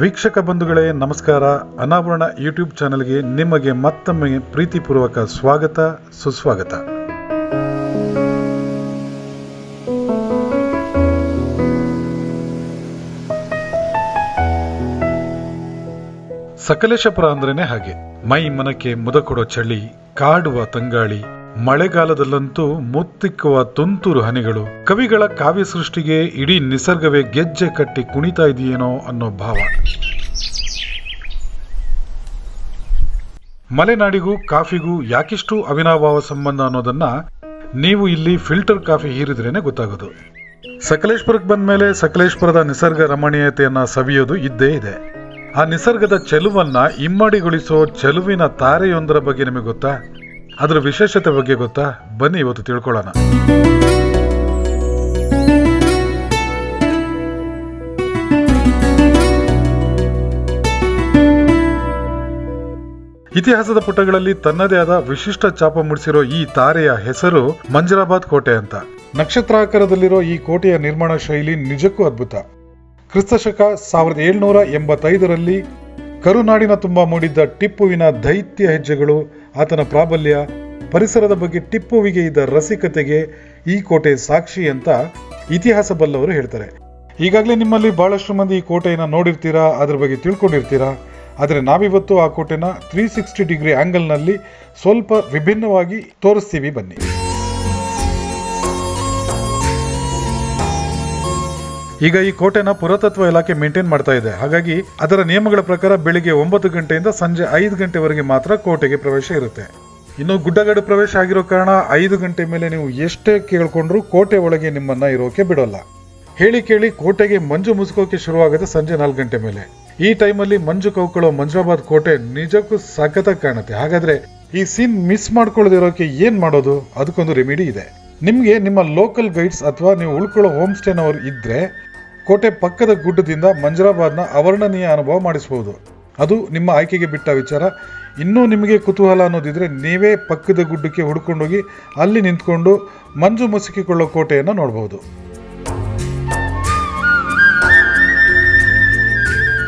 ವೀಕ್ಷಕ ಬಂಧುಗಳೇ, ನಮಸ್ಕಾರ. ಅನಾವರಣ ಯೂಟ್ಯೂಬ್ ಚಾನೆಲ್ಗೆ ನಿಮಗೆ ಮತ್ತೊಮ್ಮೆ ಪ್ರೀತಿಪೂರ್ವಕ ಸ್ವಾಗತ, ಸುಸ್ವಾಗತ. ಸಕಲೇಶಪುರ ಅಂದ್ರೇನೆ ಹಾಗೆ. ಮೈ ಮನಕ್ಕೆ ಮುದ ಕೊಡೋ ಚಳಿ, ಕಾಡುವ ತಂಗಾಳಿ ಮಳೆಗಾಲದಲ್ಲಂತೂ ಮುತ್ತಿಕ್ಕುವ ತುಂತುರು ಹನಿಗಳು. ಕವಿಗಳ ಕಾವ್ಯ ಸೃಷ್ಟಿಗೆ ಇಡೀ ನಿಸರ್ಗವೇ ಗೆಜ್ಜೆ ಕಟ್ಟಿ ಕುಣಿತಾ ಇದೆಯೇನೋ ಅನ್ನೋ ಭಾವ. ಮಲೆನಾಡಿಗೂ ಕಾಫಿಗೂ ಯಾಕಿಷ್ಟು ಅವಿನಾಭಾವ ಸಂಬಂಧ ಅನ್ನೋದನ್ನ ನೀವು ಇಲ್ಲಿ ಫಿಲ್ಟರ್ ಕಾಫಿ ಹೀರಿದ್ರೇನೆ ಗೊತ್ತಾಗೋದು. ಸಕಲೇಶ್ಪುರಕ್ಕೆ ಬಂದ್ಮೇಲೆ ಸಕಲೇಶ್ಪುರದ ನಿಸರ್ಗ ರಮಣೀಯತೆಯನ್ನ ಸವಿಯೋದು ಇದ್ದೇ ಇದೆ. ಆ ನಿಸರ್ಗದ ಚೆಲುವನ್ನ ಇಮ್ಮಡಿಗೊಳಿಸೋ ಚೆಲುವಿನ ತಾರೆಯೊಂದರ ಬಗ್ಗೆ ನಿಮಗೆ ಗೊತ್ತಾ? ಅದರ ವಿಶೇಷತೆ ಬಗ್ಗೆ ಗೊತ್ತಾ? ಬನ್ನಿ ಇವತ್ತು ತಿಳ್ಕೊಳ್ಳೋಣ. ಇತಿಹಾಸದ ಪುಟಗಳಲ್ಲಿ ತನ್ನದೇ ಆದ ವಿಶಿಷ್ಟ ಚಾಪ ಮೂಡಿಸಿರೋ ಈ ತಾರೆಯ ಹೆಸರು ಮಂಜರಾಬಾದ್ ಕೋಟೆ ಅಂತ. ನಕ್ಷತ್ರಾಕಾರದಲ್ಲಿರೋ ಈ ಕೋಟೆಯ ನಿರ್ಮಾಣ ಶೈಲಿ ನಿಜಕ್ಕೂ ಅದ್ಭುತ. ಕ್ರಿಸ್ತಶಕ ಸಾವಿರದ ಏಳ್ನೂರ ಎಂಬತ್ತೈದರಲ್ಲಿ ಕರುನಾಡಿನ ತುಂಬ ಮೂಡಿದ್ದ ಟಿಪ್ಪುವಿನ ದೈತ್ಯ ಹೆಜ್ಜೆಗಳು, ಆತನ ಪ್ರಾಬಲ್ಯ, ಪರಿಸರದ ಬಗ್ಗೆ ಟಿಪ್ಪುವಿಗೆ ಇದ್ದ ರಸಿಕತೆಗೆ ಈ ಕೋಟೆ ಸಾಕ್ಷಿ ಅಂತ ಇತಿಹಾಸ ಬಲ್ಲವರು ಹೇಳ್ತಾರೆ. ಈಗಾಗಲೇ ನಿಮ್ಮಲ್ಲಿ ಬಹಳಷ್ಟು ಮಂದಿ ಈ ಕೋಟೆಯನ್ನು ನೋಡಿರ್ತೀರಾ, ಅದ್ರ ಬಗ್ಗೆ ತಿಳ್ಕೊಂಡಿರ್ತೀರಾ? ಆದರೆ ನಾವಿವತ್ತು ಆ ಕೋಟೆನ ತ್ರೀ ಸಿಕ್ಸ್ಟಿ ಡಿಗ್ರಿ ಆ್ಯಂಗಲ್ನಲ್ಲಿ ಸ್ವಲ್ಪ ವಿಭಿನ್ನವಾಗಿ ತೋರಿಸ್ತೀವಿ ಬನ್ನಿ. ಈಗ ಈ ಕೋಟೆನ ಪುರಾತತ್ವ ಇಲಾಖೆ ಮೇಂಟೈನ್ ಮಾಡ್ತಾ ಇದೆ. ಹಾಗಾಗಿ ಅದರ ನಿಯಮಗಳ ಪ್ರಕಾರ ಬೆಳಿಗ್ಗೆ ಒಂಬತ್ತು ಗಂಟೆಯಿಂದ ಸಂಜೆ ಐದು ಗಂಟೆವರೆಗೆ ಮಾತ್ರ ಕೋಟೆಗೆ ಪ್ರವೇಶ ಇರುತ್ತೆ. ಇನ್ನು ಗುಡ್ಡಗಾಡು ಪ್ರವೇಶ ಆಗಿರೋ ಕಾರಣ ಐದು ಗಂಟೆ ಮೇಲೆ ನೀವು ಎಷ್ಟೇ ಕೇಳ್ಕೊಂಡ್ರು ಕೋಟೆ ಒಳಗೆ ನಿಮ್ಮನ್ನ ಇರೋಕೆ ಬಿಡೋಲ್ಲ. ಹೇಳಿ ಕೇಳಿ ಕೋಟೆಗೆ ಮಂಜು ಮುಸುಕೋಕೆ ಶುರುವಾಗುತ್ತೆ ಸಂಜೆ ನಾಲ್ಕು ಗಂಟೆ ಮೇಲೆ. ಈ ಟೈಮಲ್ಲಿ ಮಂಜು ಕೌಕಳೋ ಮಂಜುರಾಬಾದ್ ಕೋಟೆ ನಿಜಕ್ಕೂ ಸಖತ್ತಾಗಿ ಕಾಣುತ್ತೆ. ಹಾಗಾದ್ರೆ ಈ ಸೀನ್ ಮಿಸ್ ಮಾಡ್ಕೊಳ್ಳೋದಿರೋಕೆ ಏನ್ ಮಾಡೋದು? ಅದಕ್ಕೊಂದು ರೆಮಿಡಿ ಇದೆ. ನಿಮಗೆ ನಿಮ್ಮ ಲೋಕಲ್ ಗೈಡ್ಸ್ ಅಥವಾ ನೀವು ಉಳ್ಕೊಳ್ಳೋ ಹೋಮ್ ಸ್ಟೇನವರು ಇದ್ರೆ ಕೋಟೆ ಪಕ್ಕದ ಗುಡ್ಡದಿಂದ ಮಂಜರಾಬಾದ್ನ ಅವರ್ಣನೀಯ ಅನುಭವ ಮಾಡಿಸಬಹುದು ಅದು ನಿಮ್ಮ ಆಯ್ಕೆಗೆ ಬಿಟ್ಟ ವಿಚಾರ. ಇನ್ನೂ ನಿಮಗೆ ಕುತೂಹಲ ಅನ್ನೋದಿದ್ರೆ ನೀವೇ ಪಕ್ಕದ ಗುಡ್ಡಕ್ಕೆ ಹುಡ್ಕೊಂಡೋಗಿ ಅಲ್ಲಿ ನಿಂತ್ಕೊಂಡು ಮಂಜು ಮುಸುಕಿಕೊಳ್ಳೋ ಕೋಟೆಯನ್ನು ನೋಡಬಹುದು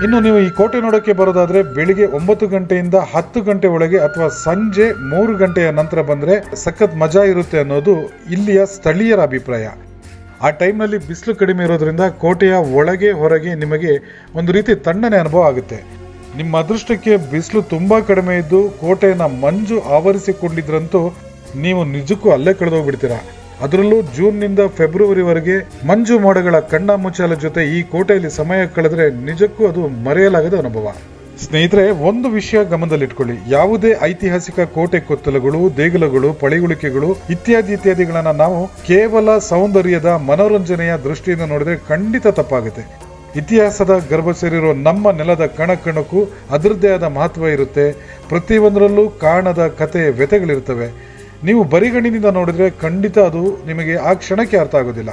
ಇನ್ನು ನೀವು ಈ ಕೋಟೆ ನೋಡೋಕ್ಕೆ ಬರೋದಾದ್ರೆ ಬೆಳಿಗ್ಗೆ ಒಂಬತ್ತು ಗಂಟೆಯಿಂದ ಹತ್ತು ಗಂಟೆ ಒಳಗೆ ಅಥವಾ ಸಂಜೆ ಮೂರು ಗಂಟೆಯ ನಂತರ ಬಂದ್ರೆ ಸಖತ್ ಮಜಾ ಇರುತ್ತೆ ಅನ್ನೋದು ಇಲ್ಲಿಯ ಸ್ಥಳೀಯರ ಅಭಿಪ್ರಾಯ. ಆ ಟೈಮ್ನಲ್ಲಿ ಬಿಸಿಲು ಕಡಿಮೆ ಇರೋದ್ರಿಂದ ಕೋಟೆಯ ಒಳಗೆ ಹೊರಗೆ ನಿಮಗೆ ಒಂದು ರೀತಿ ತಣ್ಣನೆ ಅನುಭವ ಆಗುತ್ತೆ. ನಿಮ್ಮ ಅದೃಷ್ಟಕ್ಕೆ ಬಿಸಿಲು ತುಂಬ ಕಡಿಮೆ ಇದ್ದು ಕೋಟೆಯನ್ನು ಮಂಜು ಆವರಿಸಿಕೊಂಡಿದ್ರಂತೂ ನೀವು ನಿಜಕ್ಕೂ ಅಲ್ಲೇ ಕಳೆದೋಗ್ಬಿಡ್ತೀರಾ. ಅದರಲ್ಲೂ ಜೂನ್ನಿಂದ ಫೆಬ್ರವರಿವರೆಗೆ ಮಂಜು ಮೋಡಗಳ ಕಣ್ಣ ಮುಚ್ಚಾಲ ಜೊತೆ ಈ ಕೋಟೆಯಲ್ಲಿ ಸಮಯ ಕಳೆದರೆ ನಿಜಕ್ಕೂ ಅದು ಮರೆಯಲಾಗದ ಅನುಭವ. ಸ್ನೇಹಿತರೆ, ಒಂದು ವಿಷಯ ಗಮನದಲ್ಲಿಟ್ಕೊಳ್ಳಿ. ಯಾವುದೇ ಐತಿಹಾಸಿಕ ಕೋಟೆ ಕೊತ್ತಲಗಳು, ದೇಗುಲಗಳು, ಪಳಿಗುಳಿಕೆಗಳು ಇತ್ಯಾದಿ ಇತ್ಯಾದಿಗಳನ್ನ ನಾವು ಕೇವಲ ಸೌಂದರ್ಯದ ಮನೋರಂಜನೆಯ ದೃಷ್ಟಿಯಿಂದ ನೋಡಿದ್ರೆ ಖಂಡಿತ ತಪ್ಪಾಗುತ್ತೆ. ಇತಿಹಾಸದ ಗರ್ಭ ಸೇರಿರೋ ನಮ್ಮ ನೆಲದ ಕಣ ಕಣಕ್ಕೂ ಅದರದ್ದೇ ಆದ ಮಹತ್ವ ಇರುತ್ತೆ. ಪ್ರತಿಯೊಂದರಲ್ಲೂ ಕಾಣದ ಕತೆ ವ್ಯತೆಗಳಿರ್ತವೆ ನೀವು ಬರಿಗಣ್ಣಿನಿಂದ ನೋಡಿದ್ರೆ ಖಂಡಿತ ಅದು ನಿಮಗೆ ಆ ಕ್ಷಣಕ್ಕೆ ಅರ್ಥ ಆಗೋದಿಲ್ಲ.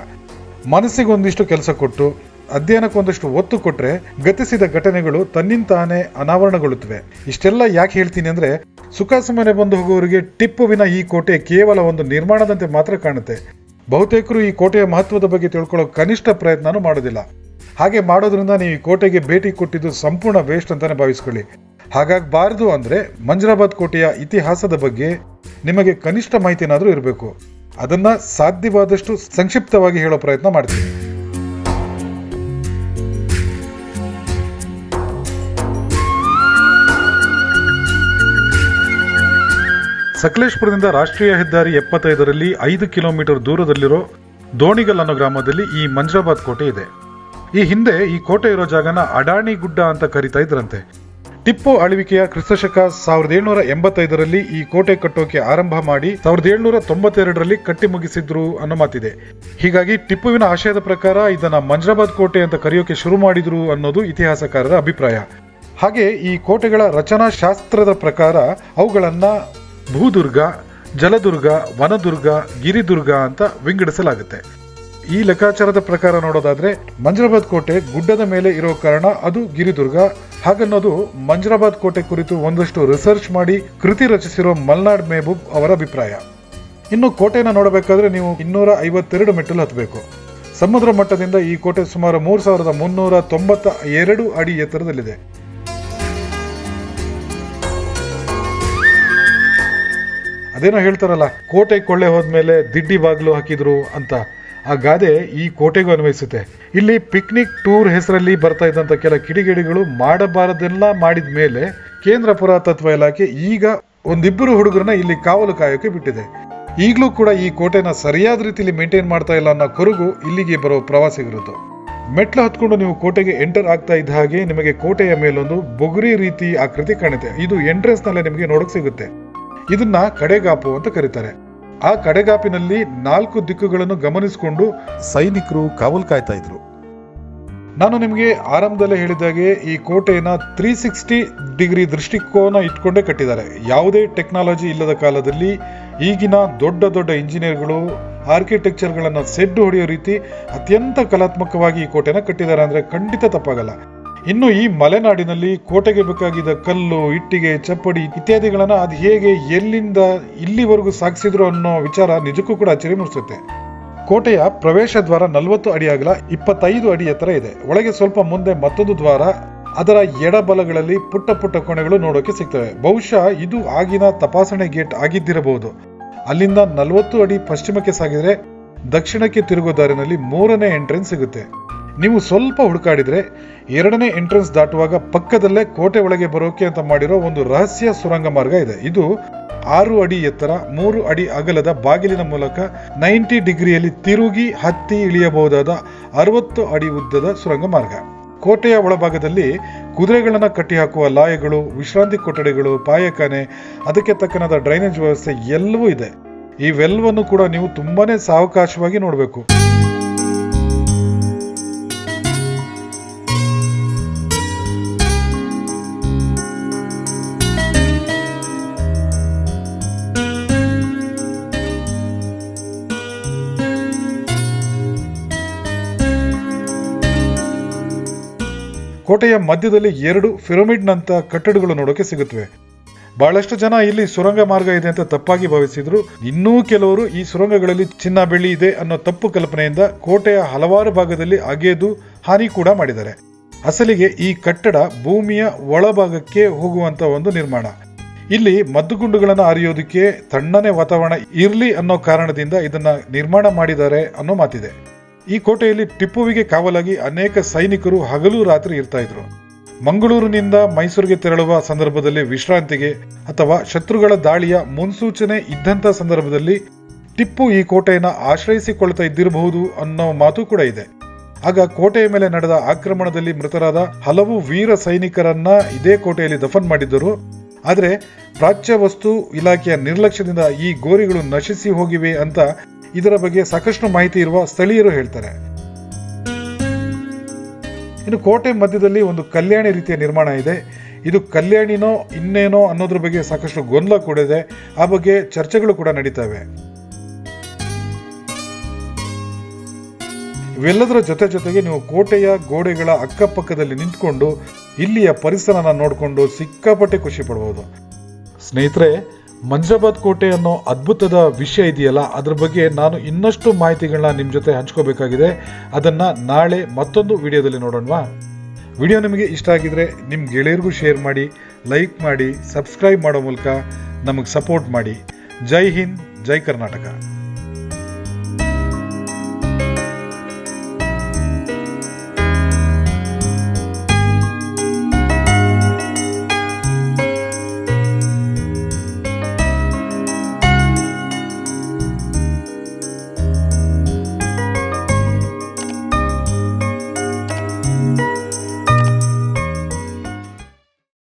ಮನಸ್ಸಿಗೆ ಒಂದಿಷ್ಟು ಕೆಲಸ ಕೊಟ್ಟು ಅಧ್ಯಯನಕ್ಕೊಂದಷ್ಟು ಒತ್ತು ಕೊಟ್ರೆ ಗತಿಸಿದ ಘಟನೆಗಳು ತನ್ನಿಂತಾನೇ ಅನಾವರಣಗೊಳ್ಳುತ್ತವೆ. ಇಷ್ಟೆಲ್ಲ ಯಾಕೆ ಹೇಳ್ತೀನಿ ಅಂದ್ರೆ, ಸುಖ ಸುಮ್ಮನೆ ಬಂದು ಹೋಗುವವರಿಗೆ ಟಿಪ್ಪುವಿನ ಈ ಕೋಟೆ ಕೇವಲ ಒಂದು ನಿರ್ಮಾಣದಂತೆ ಮಾತ್ರ ಕಾಣುತ್ತೆ. ಬಹುತೇಕರು ಈ ಕೋಟೆಯ ಮಹತ್ವದ ಬಗ್ಗೆ ತಿಳ್ಕೊಳ್ಳೋ ಕನಿಷ್ಠ ಪ್ರಯತ್ನನೂ ಮಾಡೋದಿಲ್ಲ. ಹಾಗೆ ಮಾಡೋದ್ರಿಂದ ನೀವು ಈ ಕೋಟೆಗೆ ಭೇಟಿ ಕೊಟ್ಟಿದ್ದು ಸಂಪೂರ್ಣ ವೇಸ್ಟ್ ಅಂತಾನೆ ಭಾವಿಸ್ಕೊಳ್ಳಿ. ಹಾಗಾಗಬಾರದು ಅಂದ್ರೆ, ಮಂಜರಾಬಾದ್ ಕೋಟೆಯ ಇತಿಹಾಸದ ಬಗ್ಗೆ ನಿಮಗೆ ಕನಿಷ್ಠ ಮಾಹಿತಿನಾದರೂ ಇರಬೇಕು. ಅದನ್ನ ಸಾಧ್ಯವಾದಷ್ಟು ಸಂಕ್ಷಿಪ್ತವಾಗಿ ಹೇಳೋ ಪ್ರಯತ್ನ ಮಾಡ್ತೀನಿ. ಸಕಲೇಶ್ಪುರದಿಂದ ರಾಷ್ಟ್ರೀಯ ಹೆದ್ದಾರಿ ಎಪ್ಪತ್ತೈದರಲ್ಲಿ ಐದು ಕಿಲೋಮೀಟರ್ ದೂರದಲ್ಲಿರೋ ದೋಣಿಗಲ್ ಅನ್ನೋ ಗ್ರಾಮದಲ್ಲಿ ಈ ಮಂಜ್ರಾಬಾದ್ ಕೋಟೆ ಇದೆ. ಈ ಹಿಂದೆ ಈ ಕೋಟೆ ಇರೋ ಜಾಗನ ಅಡಾಣಿ ಗುಡ್ಡ ಅಂತ ಕರಿತಾ ಇದ್ರಂತೆ. ಟಿಪ್ಪು ಆಳ್ವಿಕೆಯ ಕ್ರಿಸ್ತಶಕ ಸಾವಿರದ ಏಳ್ನೂರ ಎಂಬತ್ತೈದರಲ್ಲಿ ಈ ಕೋಟೆ ಕಟ್ಟೋಕೆ ಆರಂಭ ಮಾಡಿ ಸಾವಿರದ ಏಳ್ನೂರ ತೊಂಬತ್ತೆರಡರಲ್ಲಿ ಕಟ್ಟಿ ಮುಗಿಸಿದ್ರು ಅನ್ನೋ ಮಾತಿದೆ. ಹೀಗಾಗಿ ಟಿಪ್ಪುವಿನ ಆಶಯದ ಪ್ರಕಾರ ಇದನ್ನ ಮಂಜ್ರಾಬಾದ್ ಕೋಟೆ ಅಂತ ಕರೆಯೋಕೆ ಶುರು ಮಾಡಿದ್ರು ಅನ್ನೋದು ಇತಿಹಾಸಕಾರರ ಅಭಿಪ್ರಾಯ. ಹಾಗೆ ಈ ಕೋಟೆಗಳ ರಚನಾ ಶಾಸ್ತ್ರದ ಪ್ರಕಾರ ಅವುಗಳನ್ನ ಭೂದುರ್ಗ, ಜಲದುರ್ಗ, ವನದುರ್ಗ, ಗಿರಿದುರ್ಗ ಅಂತ ವಿಂಗಡಿಸಲಾಗುತ್ತೆ. ಈ ಲೆಕ್ಕಾಚಾರದ ಪ್ರಕಾರ ನೋಡೋದಾದ್ರೆ ಮಂಜರಾಬಾದ್ ಕೋಟೆ ಗುಡ್ಡದ ಮೇಲೆ ಇರೋ ಕಾರಣ ಅದು ಗಿರಿದುರ್ಗ. ಹಾಗನ್ನೋದು ಮಂಜರಾಬಾದ್ ಕೋಟೆ ಕುರಿತು ಒಂದಷ್ಟು ರಿಸರ್ಚ್ ಮಾಡಿ ಕೃತಿ ರಚಿಸಿರೋ ಮಲ್ನಾಡ್ ಮೆಹಬೂಬ್ ಅವರ ಅಭಿಪ್ರಾಯ. ಇನ್ನು ಕೋಟೆನ ನೋಡಬೇಕಾದ್ರೆ ನೀವು ಇನ್ನೂರ ಐವತ್ತೆರಡು ಮೆಟ್ಟಲು ಹತ್ತಬೇಕು ಸಮುದ್ರ ಮಟ್ಟದಿಂದ ಈ ಕೋಟೆ ಸುಮಾರು ಮೂರು ಸಾವಿರದ ಮುನ್ನೂರ ತೊಂಬತ್ತ ಎರಡು ಅಡಿ ಎತ್ತರದಲ್ಲಿದೆ. ಅದೇನೋ ಹೇಳ್ತಾರಲ್ಲ, ಕೋಟೆ ಕೊಳ್ಳೆ ಹೋದ್ಮೇಲೆ ದಿಡ್ಡಿ ಬಾಗಿಲು ಹಾಕಿದ್ರು ಅಂತ. ಆ ಗಾದೆ ಈ ಕೋಟೆಗೂ ಅನ್ವಯಿಸುತ್ತೆ. ಇಲ್ಲಿ ಪಿಕ್ನಿಕ್ ಟೂರ್ ಹೆಸರಲ್ಲಿ ಬರ್ತಾ ಇದ್ದಂತ ಕೆಲ ಕಿಡಿಗೇಡಿಗಳು ಮಾಡಬಾರದೆಲ್ಲ ಮಾಡಿದ ಮೇಲೆ ಕೇಂದ್ರ ಪುರಾತತ್ವ ಇಲಾಖೆ ಈಗ ಒಂದಿಬ್ಬರು ಹುಡುಗರನ್ನ ಇಲ್ಲಿ ಕಾವಲು ಕಾಯೋಕೆ ಬಿಟ್ಟಿದೆ. ಈಗಲೂ ಕೂಡ ಈ ಕೋಟೆನ ಸರಿಯಾದ ರೀತಿಯಲ್ಲಿ ಮೇಂಟೈನ್ ಮಾಡ್ತಾ ಇಲ್ಲ ಅನ್ನೋ ಕೊರಗು ಇಲ್ಲಿಗೆ ಬರೋ ಪ್ರವಾಸಿಗರದ್ದು. ಮೆಟ್ಲು ಹತ್ಕೊಂಡು ನೀವು ಕೋಟೆಗೆ ಎಂಟರ್ ಆಗ್ತಾ ಇದ್ದ ಹಾಗೆ ನಿಮಗೆ ಕೋಟೆಯ ಮೇಲೊಂದು ಬೊಗುರಿ ರೀತಿ ಆಕೃತಿ ಕಾಣುತ್ತೆ. ಇದು ಎಂಟ್ರೆನ್ಸ್ ನಲ್ಲೇ ನಿಮಗೆ ನೋಡಕ್ ಸಿಗುತ್ತೆ. ಇದನ್ನ ಕಡೆಗಾಪು ಅಂತ ಕರೀತಾರೆ. ಆ ಕಡೆಗಾಪಿನಲ್ಲಿ ನಾಲ್ಕು ದಿಕ್ಕುಗಳನ್ನು ಗಮನಿಸಿಕೊಂಡು ಸೈನಿಕರು ಕಾವಲು ಕಾಯ್ತಾ ಇದ್ರು. ನಾನು ನಿಮಗೆ ಆರಂಭದಲ್ಲೇ ಹೇಳಿದಾಗೆ ಈ ಕೋಟೆಯನ್ನ ತ್ರೀ ಸಿಕ್ಸ್ಟಿ ಡಿಗ್ರಿ ದೃಷ್ಟಿಕೋನ ಇಟ್ಕೊಂಡೇ ಕಟ್ಟಿದ್ದಾರೆ. ಯಾವುದೇ ಟೆಕ್ನಾಲಜಿ ಇಲ್ಲದ ಕಾಲದಲ್ಲಿ ಈಗಿನ ದೊಡ್ಡ ದೊಡ್ಡ ಇಂಜಿನಿಯರ್ಗಳು, ಆರ್ಕಿಟೆಕ್ಚರ್ಗಳನ್ನು ಸೆಡ್ಡು ಹೊಡೆಯೋ ರೀತಿ ಅತ್ಯಂತ ಕಲಾತ್ಮಕವಾಗಿ ಈ ಕೋಟೆನ ಕಟ್ಟಿದ್ದಾರೆ ಅಂದರೆ ಖಂಡಿತ ತಪ್ಪಾಗಲ್ಲ. ಇನ್ನು ಈ ಮಲೆನಾಡಿನಲ್ಲಿ ಕೋಟೆಗೆ ಬೇಕಾಗಿದ್ದ ಕಲ್ಲು, ಇಟ್ಟಿಗೆ, ಚಪ್ಪಡಿ ಇತ್ಯಾದಿಗಳನ್ನ ಅದು ಹೇಗೆ ಎಲ್ಲಿಂದ ಇಲ್ಲಿವರೆಗೂ ಸಾಗಿಸಿದ್ರು ಅನ್ನೋ ವಿಚಾರ ನಿಜಕ್ಕೂ ಕೂಡ ಅಚ್ಚರಿ ಮೂಡಿಸುತ್ತೆ. ಕೋಟೆಯ ಪ್ರವೇಶ ದ್ವಾರ ನಲವತ್ತು ಅಡಿ ಆಗಲ ಇಪ್ಪತ್ತೈದು ಅಡಿ ಎತ್ತರ ಇದೆ. ಒಳಗೆ ಸ್ವಲ್ಪ ಮುಂದೆ ಮತ್ತೊಂದು ದ್ವಾರ, ಅದರ ಎಡಬಲಗಳಲ್ಲಿ ಪುಟ್ಟ ಪುಟ್ಟ ಕೋಣೆಗಳು ನೋಡೋಕೆ ಸಿಗ್ತವೆ. ಬಹುಶಃ ಇದು ಆಗಿನ ತಪಾಸಣೆ ಗೇಟ್ ಆಗಿದ್ದಿರಬಹುದು. ಅಲ್ಲಿಂದ ನಲವತ್ತು ಅಡಿ ಪಶ್ಚಿಮಕ್ಕೆ ಸಾಗಿದರೆ ದಕ್ಷಿಣಕ್ಕೆ ತಿರುಗೋ ದಾರಿನಲ್ಲಿ ಮೂರನೇ ಎಂಟ್ರೆನ್ಸ್ ಸಿಗುತ್ತೆ. ನೀವು ಸ್ವಲ್ಪ ಹುಡುಕಾಡಿದ್ರೆ ಎರಡನೇ ಎಂಟ್ರೆನ್ಸ್ ದಾಟುವಾಗ ಪಕ್ಕದಲ್ಲೇ ಕೋಟೆ ಒಳಗೆ ಬರೋಕೆ ಅಂತ ಮಾಡಿರೋ ಒಂದು ರಹಸ್ಯ ಸುರಂಗ ಮಾರ್ಗ ಇದೆ. ಇದು ಆರು ಅಡಿ ಎತ್ತರ, ಮೂರು ಅಡಿ ಅಗಲದ ಬಾಗಿಲಿನ ಮೂಲಕ ನೈಂಟಿ ಡಿಗ್ರಿಯಲ್ಲಿ ತಿರುಗಿ ಹತ್ತಿ ಇಳಿಯಬಹುದಾದ ಅರವತ್ತು ಅಡಿ ಉದ್ದದ ಸುರಂಗ ಮಾರ್ಗ. ಕೋಟೆಯ ಒಳಭಾಗದಲ್ಲಿ ಕುದುರೆಗಳನ್ನು ಕಟ್ಟಿ ಹಾಕುವ ಲಾಯಗಳು, ವಿಶ್ರಾಂತಿ ಕೊಠಡಿಗಳು, ಪಾಯಖಾನೆ, ಅದಕ್ಕೆ ತಕ್ಕನಾದ ಡ್ರೈನೇಜ್ ವ್ಯವಸ್ಥೆ ಎಲ್ಲವೂ ಇದೆ. ಇವೆಲ್ಲವನ್ನು ಕೂಡ ನೀವು ತುಂಬಾನೇ ಸಾವಕಾಶವಾಗಿ ನೋಡಬೇಕು. ಕೋಟೆಯ ಮಧ್ಯದಲ್ಲಿ ಎರಡು ಪಿರಮಿಡ್ನಂತ ಕಟ್ಟಡಗಳು ನೋಡೋಕೆ ಸಿಗುತ್ತವೆ. ಬಹಳಷ್ಟು ಜನ ಇಲ್ಲಿ ಸುರಂಗ ಮಾರ್ಗ ಇದೆ ಅಂತ ತಪ್ಪಾಗಿ ಭಾವಿಸಿದ್ರು. ಇನ್ನೂ ಕೆಲವರು ಈ ಸುರಂಗಗಳಲ್ಲಿ ಚಿನ್ನ ಬೆಳ್ಳಿ ಇದೆ ಅನ್ನೋ ತಪ್ಪು ಕಲ್ಪನೆಯಿಂದ ಕೋಟೆಯ ಹಲವಾರು ಭಾಗದಲ್ಲಿ ಅಗೆದು ಹಾನಿ ಕೂಡ ಮಾಡಿದ್ದಾರೆ. ಅಸಲಿಗೆ ಈ ಕಟ್ಟಡ ಭೂಮಿಯ ಒಳಭಾಗಕ್ಕೆ ಹೋಗುವಂತ ಒಂದು ನಿರ್ಮಾಣ. ಇಲ್ಲಿ ಮದ್ದುಗುಂಡುಗಳನ್ನು ಅರಿಯೋದಕ್ಕೆ ತಣ್ಣನೆ ವಾತಾವರಣ ಇರಲಿ ಅನ್ನೋ ಕಾರಣದಿಂದ ಇದನ್ನ ನಿರ್ಮಾಣ ಮಾಡಿದ್ದಾರೆ ಅನ್ನೋ ಮಾತಿದೆ. ಈ ಕೋಟೆಯಲ್ಲಿ ಟಿಪ್ಪುವಿಗೆ ಕಾವಲಾಗಿ ಅನೇಕ ಸೈನಿಕರು ಹಗಲು ರಾತ್ರಿ ಇರ್ತಾ ಇದ್ರು. ಮಂಗಳೂರಿನಿಂದ ಮೈಸೂರಿಗೆ ತೆರಳುವ ಸಂದರ್ಭದಲ್ಲಿ ವಿಶ್ರಾಂತಿಗೆ ಅಥವಾ ಶತ್ರುಗಳ ದಾಳಿಯ ಮುನ್ಸೂಚನೆ ಇದ್ದಂಥ ಸಂದರ್ಭದಲ್ಲಿ ಟಿಪ್ಪು ಈ ಕೋಟೆಯನ್ನ ಆಶ್ರಯಿಸಿಕೊಳ್ತಾ ಇದ್ದಿರಬಹುದು ಅನ್ನೋ ಮಾತು ಕೂಡ ಇದೆ. ಆಗ ಕೋಟೆಯ ಮೇಲೆ ನಡೆದ ಆಕ್ರಮಣದಲ್ಲಿ ಮೃತರಾದ ಹಲವು ವೀರ ಸೈನಿಕರನ್ನ ಇದೇ ಕೋಟೆಯಲ್ಲಿ ದಫನ್ ಮಾಡಿದ್ದರು. ಆದರೆ ಪ್ರಾಚ್ಯ ವಸ್ತು ಇಲಾಖೆಯ ನಿರ್ಲಕ್ಷ್ಯದಿಂದ ಈ ಗೋರಿಗಳು ನಶಿಸಿ ಹೋಗಿವೆ ಅಂತ ಇದರ ಬಗ್ಗೆ ಸಾಕಷ್ಟು ಮಾಹಿತಿ ಇರುವ ಸ್ಥಳೀಯರು ಹೇಳ್ತಾರೆ. ಇನ್ನು ಕೋಟೆ ಮಧ್ಯದಲ್ಲಿ ಒಂದು ಕಲ್ಯಾಣಿ ರೀತಿಯ ನಿರ್ಮಾಣ ಇದೆ. ಇದು ಕಲ್ಯಾಣಿನೋ ಇನ್ನೇನೋ ಅನ್ನೋದ್ರ ಬಗ್ಗೆ ಸಾಕಷ್ಟು ಗೊಂದಲ ಕೂಡ ಇದೆ. ಆ ಬಗ್ಗೆ ಚರ್ಚೆಗಳು ಕೂಡ ನಡೀತವೆ. ಇವೆಲ್ಲದರ ಜೊತೆ ಜೊತೆಗೆ ನೀವು ಕೋಟೆಯ ಗೋಡೆಗಳ ಅಕ್ಕಪಕ್ಕದಲ್ಲಿ ನಿಂತ್ಕೊಂಡು ಇಲ್ಲಿಯ ಪರಿಸರನ ನೋಡಿಕೊಂಡು ಸಿಕ್ಕಾಪಟ್ಟೆ ಖುಷಿ ಪಡಬಹುದು ಸ್ನೇಹಿತರೆ ಮಂಜರಾಬಾದ್ ಕೋಟೆ ಅನ್ನೋ ಅದ್ಭುತದ ವಿಷಯ ಇದೆಯಲ್ಲ, ಅದ್ರ ಬಗ್ಗೆ ನಾನು ಇನ್ನಷ್ಟು ಮಾಹಿತಿಗಳನ್ನ ನಿಮ್ಮ ಜೊತೆ ಹಂಚ್ಕೋಬೇಕಾಗಿದೆ. ಅದನ್ನ ನಾಳೆ ಮತ್ತೊಂದು ವಿಡಿಯೋದಲ್ಲಿ ನೋಡೋಣವಾ? ವಿಡಿಯೋ ನಿಮಗೆ ಇಷ್ಟ ಆಗಿದ್ರೆ ನಿಮ್ಮ ಗೆಳೆಯರಿಗೂ ಶೇರ್ ಮಾಡಿ, ಲೈಕ್ ಮಾಡಿ, ಸಬ್ಸ್ಕ್ರೈಬ್ ಮಾಡೋ ಮೂಲಕ ನಮಗೆ ಸಪೋರ್ಟ್ ಮಾಡಿ. ಜೈ ಹಿಂದ್, ಜೈ ಕರ್ನಾಟಕ.